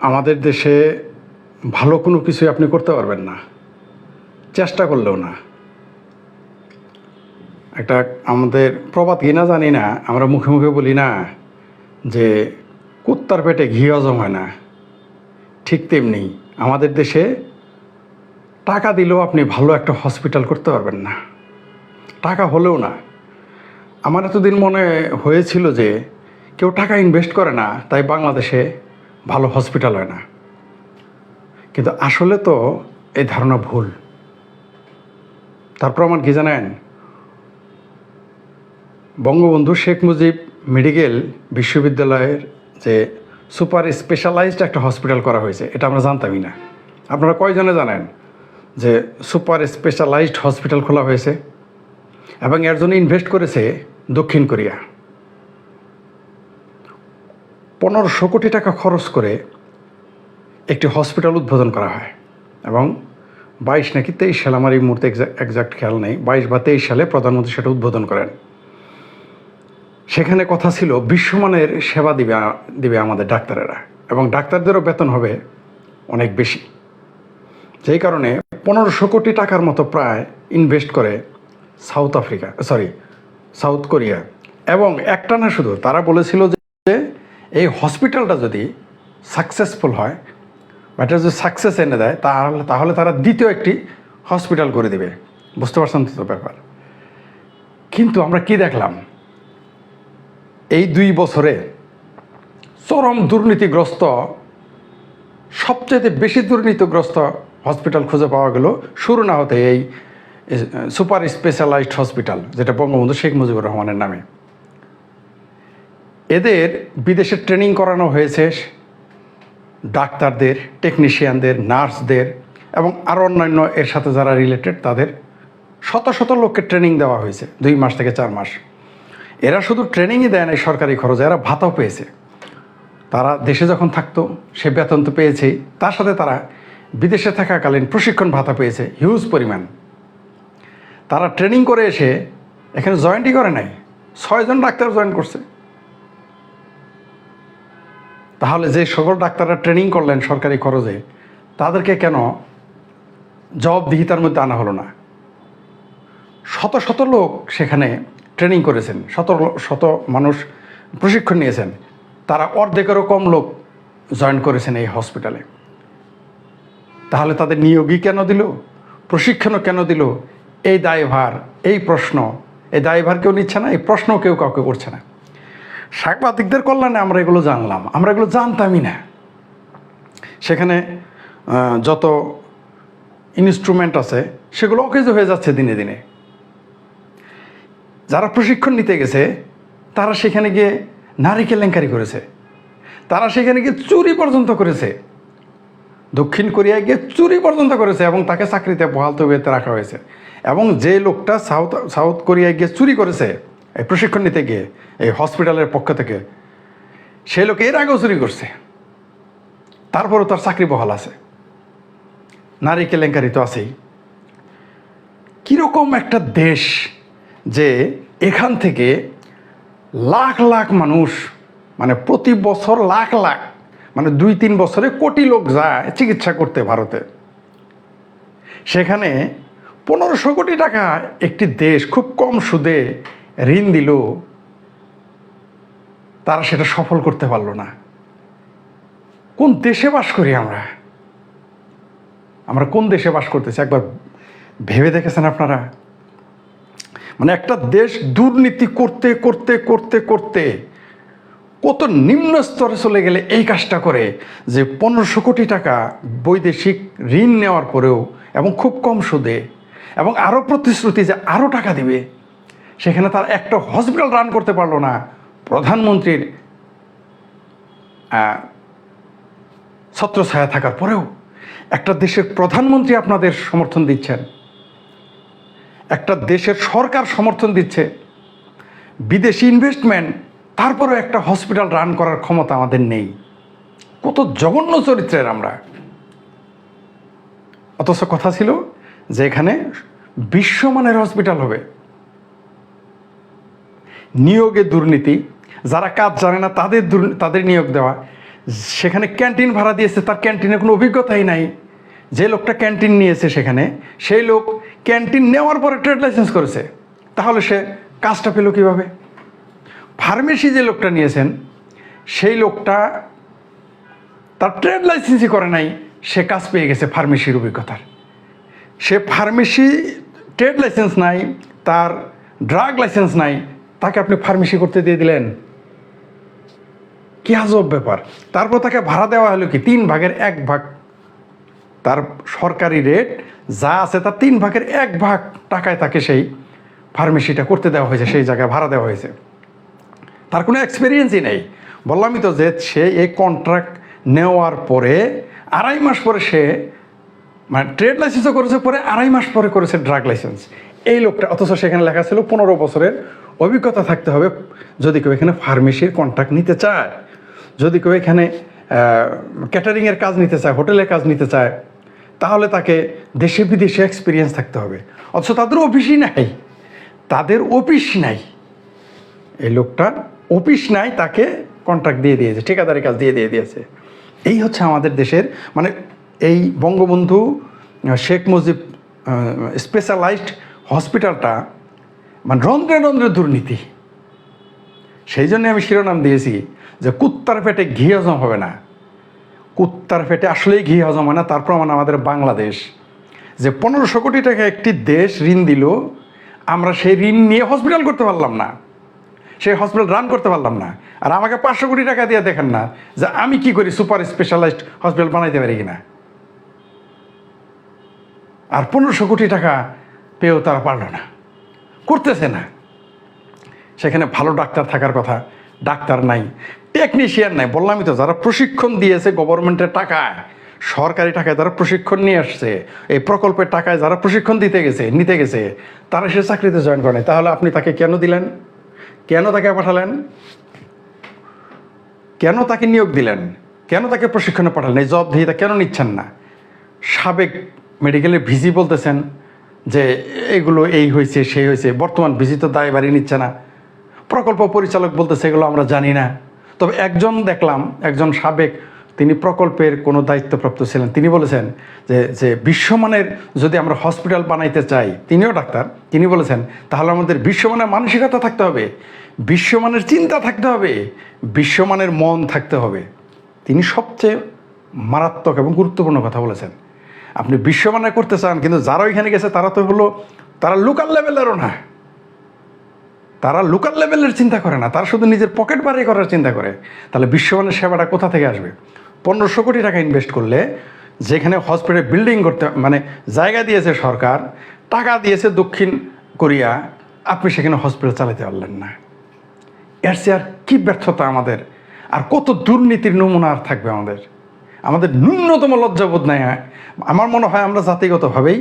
আমাদের দেশে ভালো কোনো কিছুই আপনি করতে পারবেন না। চেষ্টা করলেও না। একটা আমাদের প্রবাদ কি না জানি না, আমরা মুখে মুখে বলি না যে কুত্তার পেটে ঘি হজম হয় না। ঠিক তেমনি আমাদের দেশে টাকা দিলেও আপনি ভালো একটা হসপিটাল করতে পারবেন না। টাকা হলেও না। আমার এতদিন মনে হয়েছিল যে কেউ টাকা ইনভেস্ট করে না, তাই বাংলাদেশে ভালো হসপিটাল হয় না। কিন্তু আসলে তো এই ধারণা ভুল। তার প্রমাণ কি জানেন? বঙ্গবন্ধু শেখ মুজিব মেডিকেল বিশ্ববিদ্যালয়ের যে সুপার স্পেশালাইজড একটা হসপিটাল করা হয়েছে, এটা আমরা জানতামই না। আপনারা কয়জনে জানেন যে সুপার স্পেশালাইজড হসপিটাল খোলা হয়েছে? এবং এর জন্য ইনভেস্ট করেছে দক্ষিণ কোরিয়া। পনেরোশো কোটি টাকা খরচ করে একটি হসপিটাল উদ্বোধন করা হয় এবং বাইশ নাকি তেইশ সালে আমার এই মুহূর্তে একজাক্ট খেয়াল নেই, বাইশ বা তেইশ সালে প্রধানমন্ত্রী সেটা উদ্বোধন করেন। সেখানে কথা ছিল, বিশ্বমানের সেবা দিবে দিবে আমাদের ডাক্তারেরা এবং ডাক্তারদেরও বেতন হবে অনেক বেশি। যেই কারণে পনেরোশো কোটি টাকার মতো প্রায় ইনভেস্ট করে South Africa sorry South Korea এবং একটা না শুধু, তারা বলেছিল যে এই হসপিটালটা যদি সাকসেসফুল হয় বা এটা যদি সাকসেস এনে দেয়, তাহলে তাহলে তারা দ্বিতীয় একটি হসপিটাল করে দেবে। বুঝতে পারছেন তো ব্যাপার? কিন্তু আমরা কি দেখলাম? এই দুই বছরে চরম দুর্নীতিগ্রস্ত সবচেয়ে বেশি দুর্নীতিগ্রস্ত হসপিটাল খুঁজে পাওয়া গেল শুরু না হতে এই সুপার স্পেশালাইজড হসপিটাল যেটা বঙ্গবন্ধু শেখ মুজিবুর রহমানের নামে। এদের বিদেশে ট্রেনিং করানো হয়েছে ডাক্তারদের টেকনিশিয়ানদের নার্সদের এবং আরও অন্যান্য এর সাথে যারা রিলেটেড তাদের শত শত লোককে ট্রেনিং দেওয়া হয়েছে, দুই মাস থেকে চার মাস। এরা শুধু ট্রেনিংই দেয় না সরকারি খরচে, এরা ভাতাও পেয়েছে। তারা দেশে যখন থাকতো, সে বেতন তো পেয়েছেই। তার সাথে তারা বিদেশে থাকাকালীন প্রশিক্ষণ ভাতা পেয়েছে হিউজ পরিমাণ। তারা ট্রেনিং করে এসে এখানে জয়েন্টই করে নাই। ছয়জন ডাক্তার জয়েন করছে। তাহলে যে সকল ডাক্তাররা ট্রেনিং করলেন সরকারি খরচে, তাদেরকে কেন জবাবদিহিতার মধ্যে আনা হলো না? শত শত লোক সেখানে ট্রেনিং করেছেন, শত শত মানুষ প্রশিক্ষণ নিয়েছেন, তারা অর্ধেকেরও কম লোক জয়েন করেছেন এই হসপিটালে তাহলে তাদের নিয়োগই কেন দিল? প্রশিক্ষণও কেন দিল? এই দায়ভার, এই প্রশ্ন, এই দায়ভার কেউ নিচ্ছে না, এই প্রশ্ন কেউ কাউকে করছে না। সাংবাদিকদের কল্যাণে আমরা এগুলো জানলাম, আমরা এগুলো জানতামই না। সেখানে যত ইনস্ট্রুমেন্ট আছে, সেগুলো অকেজ হয়ে যাচ্ছে দিনে দিনে। যারা প্রশিক্ষণ নিতে গেছে, তারা সেখানে গিয়ে নারী কেলেঙ্কারি করেছে। তারা সেখানে গিয়ে চুরি পর্যন্ত করেছে। দক্ষিণ কোরিয়ায় গিয়ে চুরি পর্যন্ত করেছে এবং তাকে চাকরিতে বহাল তবিয়তে রাখা হয়েছে। এবং যে লোকটা সাউথ সাউথ কোরিয়ায় গিয়ে চুরি করেছে এই প্রশিক্ষণ নিতে গিয়ে, এই হসপিটালের পক্ষ থেকে সে লোক এর আগেও চুরি করছে। তারপরও তার চাকরি বহাল আছে। নারী কেলেঙ্কারি তো আছেই। কীরকম একটা দেশ যে এখান থেকে লাখ লাখ মানুষ মানে প্রতি বছর লাখ লাখ মানে দুই তিন বছরে কোটি লোক যায় চিকিৎসা করতে ভারতে। সেখানে পনেরোশো কোটি টাকা একটি দেশ খুব কম সুদে ঋণ দিল, তারা সেটা সফল করতে পারল না। কোন দেশে বাস করি আমরা? আমরা কোন দেশে বাস করতেছি? একবার ভেবে দেখেছেন আপনারা? মানে একটা দেশ দুর্নীতি করতে করতে করতে করতে কত নিম্ন স্তরে চলে গেলে এই কাজটা করে যে পনেরোশো কোটি টাকা বৈদেশিক ঋণ নেওয়ার পরেও এবং খুব কম সুদে এবং আরও প্রতিশ্রুতি যে আরও টাকা দিবে। সেখানে তার একটা হসপিটাল রান করতে পারল না। প্রধানমন্ত্রীর ছত্রছায়া থাকার পরেও একটা দেশের প্রধানমন্ত্রী আপনাদের সমর্থন দিচ্ছেন। একটা দেশের সরকার সমর্থন দিচ্ছে। বিদেশি ইনভেস্টমেন্ট তারপরেও একটা হসপিটাল রান করার ক্ষমতা আমাদের নেই। কত জঘন্য চরিত্রের আমরা। অথচ কথা ছিল যে এখানে বিশ্বমানের হসপিটাল হবে। নিয়োগে দুর্নীতি, যারা কাজ জানে না তাদের তাদের নিয়োগ দেওয়া। সেখানে ক্যান্টিন ভাড়া দিয়েছে, তার ক্যান্টিনে কোনো অভিজ্ঞতাই নাই। যে লোকটা ক্যান্টিন নিয়েছে সেখানে, সেই লোক ক্যান্টিন নেওয়ার পরে ট্রেড লাইসেন্স করেছে। তাহলে সে কাজটা পেল কীভাবে? ফার্মেসি যে লোকটা নিয়েছেন, সেই লোকটা তার ট্রেড লাইসেন্সই করে নাই, সে কাজ পেয়ে গেছে ফার্মেসির অভিজ্ঞতার। সে ফার্মেসি ট্রেড লাইসেন্স নাই, তার ড্রাগ লাইসেন্স নাই তাকে আপনি ফার্মেসি করতে দিয়ে দিলেন? কি আজব ব্যাপার। তারপর তাকে ভাড়া দেওয়া হলো কি? তিন ভাগের এক ভাগ। তার সরকারি রেট যা আছে তার তিন ভাগের এক ভাগ টাকায় তাকে সেই ফার্মেসিটা করতে দেওয়া হয়েছে, সেই জায়গায় ভাড়া দেওয়া হয়েছে। তার কোনো এক্সপিরিয়েন্সই নেই। বললামই তো যে সে এই কন্ট্রাক্ট নেওয়ার পরে আড়াই মাস পরে সে মানে ট্রেড লাইসেন্সও করেছে, পরে আড়াই মাস পরে করেছে ড্রাগ লাইসেন্স এই লোকটা, অথচ সেখানে লেখা ছিল পনেরো বছরের অভিজ্ঞতা থাকতে হবে যদি কেউ এখানে ফার্মেসির কন্ট্রাক্ট নিতে চায়। যদি কেউ এখানে ক্যাটারিংয়ের কাজ নিতে চায়, হোটেলের কাজ নিতে চায়, তাহলে তাকে দেশে বিদেশে এক্সপিরিয়েন্স থাকতে হবে। অথচ তাদের অফিসই নাই। তাদের অফিস নাই। এই লোকটা অফিস নাই, তাকে কন্ট্রাক্ট দিয়ে দিয়েছে ঠিকাদারি কাজ দিয়ে দিয়ে দিয়েছে। এই হচ্ছে আমাদের দেশের মানে এই বঙ্গবন্ধু শেখ মুজিব স্পেশালাইজড হসপিটালটা মানে রন্ধ্রে রন্ধ্রে দুর্নীতি। সেই জন্য আমি শিরোনাম দিয়েছি যে কুত্তার পেটে ঘি হজম হবে না। কুত্তার পেটে আসলেই ঘি হজম হয় না, তার প্রমাণ আমাদের বাংলাদেশ। যে পনেরোশো কোটি টাকা একটি দেশ ঋণ দিল, আমরা সেই ঋণ নিয়ে হসপিটাল করতে পারলাম না। সেই হসপিটাল রান করতে পারলাম না। আর আমাকে পাঁচশো কোটি টাকা দিয়ে দেখেন না যে আমি কি করি সুপার স্পেশালাইজড হসপিটাল বানাইতে পারি কিনা। আর পনেরোশো কোটি টাকা পেয়েও তারা পারল না। করতেছে না। সেখানে ভালো ডাক্তার থাকার কথা ডাক্তার নাই টেকনিশিয়ান নাই। বললামই তো, যারা প্রশিক্ষণ দিয়েছে গভর্নমেন্টের টাকায়, সরকারি টাকায় যারা প্রশিক্ষণ নিয়ে আসছে, এই প্রকল্পের টাকায় যারা প্রশিক্ষণ দিতে গেছে, নিতে গেছে, তারা সে চাকরিতে জয়েন করে তাহলে আপনি তাকে কেন দিলেন? কেন তাকে পাঠালেন? কেন তাকে নিয়োগ দিলেন? কেন তাকে প্রশিক্ষণে পাঠালেন? এই জবাবদিহিতা কেন নিচ্ছেন না? সাবেক মেডিকেলের ভিজি বলতেছেন যে এগুলো এই হয়েছে, সেই হয়েছে। বর্তমান ভিসি তো দায় বাড়ি নিচ্ছে না। প্রকল্প পরিচালক বলতেছে সেগুলো আমরা জানি না। তবে একজন দেখলাম, একজন সাবেক, তিনি প্রকল্পের কোনো দায়িত্বপ্রাপ্ত ছিলেন। তিনি বলেছেন যে যে বিশ্বমানের যদি আমরা হসপিটাল বানাইতে চাই, তিনিও ডাক্তার, তিনি বলেছেন, তাহলে আমাদের বিশ্বমানের মানসিকতা থাকতে হবে, বিশ্বমানের চিন্তা থাকতে হবে, বিশ্বমানের মন থাকতে হবে। তিনি সবচেয়ে মারাত্মক এবং গুরুত্বপূর্ণ কথা বলেছেন। আপনি বিশ্বমানের করতে চান, কিন্তু যারা ওইখানে গেছে, তারা তো হলো, তারা লোকাল লেভেলেরও না। তারা লোকাল লেভেলের চিন্তা করে না, তারা শুধু নিজের পকেট বাড়ি করার চিন্তা করে। তাহলে বিশ্বমানের সেবাটা কোথা থেকে আসবে? পনেরোশো কোটি টাকা ইনভেস্ট করলে, যেখানে হসপিটাল বিল্ডিং করতে মানে জায়গা দিয়েছে সরকার, টাকা দিয়েছে দক্ষিণ কোরিয়া, আপনি সেখানে হসপিটাল চালাতে পারলেন না। এর চেয়ে আর কী ব্যর্থতা আমাদের? আর কত দুর্নীতির নমুনা আর থাকবে আমাদের? আমাদের ন্যূনতম লজ্জাবোধ নাই আমার মনে হয় আমরা জাতিগতভাবেই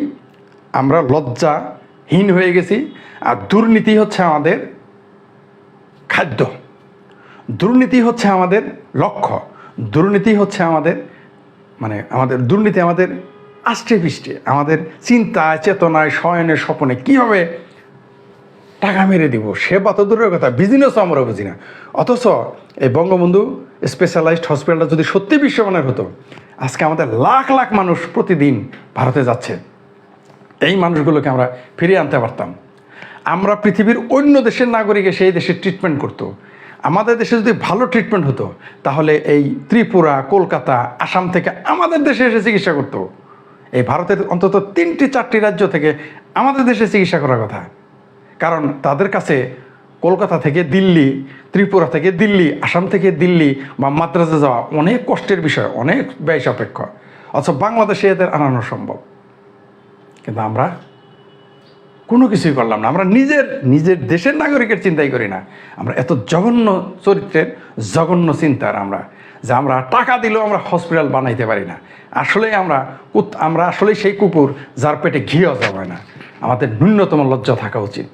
আমরা লজ্জাহীন হয়ে গেছি, আর দুর্নীতি হচ্ছে আমাদের খাদ্য। দুর্নীতি হচ্ছে আমাদের লক্ষ্য। দুর্নীতি হচ্ছে আমাদের মানে আমাদের দুর্নীতি আমাদের আষ্টে পৃষ্ঠে আমাদের চিন্তায়, চেতনায়, শয়নে, স্বপনে কীভাবে টাকা মেরে দিব। সেবা তো দূরের কথা বিজনেসও আমরা বুঝি না। অথচ এই বঙ্গবন্ধু স্পেশালাইজড হসপিটালটা যদি সত্যি বিশ্বমানের হতো, আজকে আমাদের লাখ লাখ মানুষ প্রতিদিন ভারতে যাচ্ছে। এই মানুষগুলোকে আমরা ফিরিয়ে আনতে পারতাম। আমরা পৃথিবীর অন্য দেশের নাগরিকে সেই দেশের ট্রিটমেন্ট করতো। আমাদের দেশে যদি ভালো ট্রিটমেন্ট হতো, তাহলে এই ত্রিপুরা, কলকাতা, আসাম থেকে আমাদের দেশে এসে চিকিৎসা করতো। এই ভারতের অন্তত তিনটি, চারটি রাজ্য থেকে আমাদের দেশে চিকিৎসা করার কথা। কারণ তাদের কাছে কলকাতা থেকে দিল্লি, ত্রিপুরা থেকে দিল্লি, আসাম থেকে দিল্লি বা মাদ্রাসে যাওয়া অনেক কষ্টের বিষয়, অনেক ব্যয় সাপেক্ষ। অথচ বাংলাদেশে এদের আনানো সম্ভব। কিন্তু আমরা কোনো কিছুই করলাম না। আমরা নিজের নিজের দেশের নাগরিকের চিন্তাই করি না। আমরা এত জঘন্য চরিত্রের জঘন্য চিন্তার আমরা, যে আমরা টাকা দিলেও আমরা হসপিটাল বানাইতে পারি না। আসলে আমরা আমরা আসলে সেই কুকুর যার পেটে ঘিও হয় না। আমাদের ন্যূনতম লজ্জা থাকা উচিত।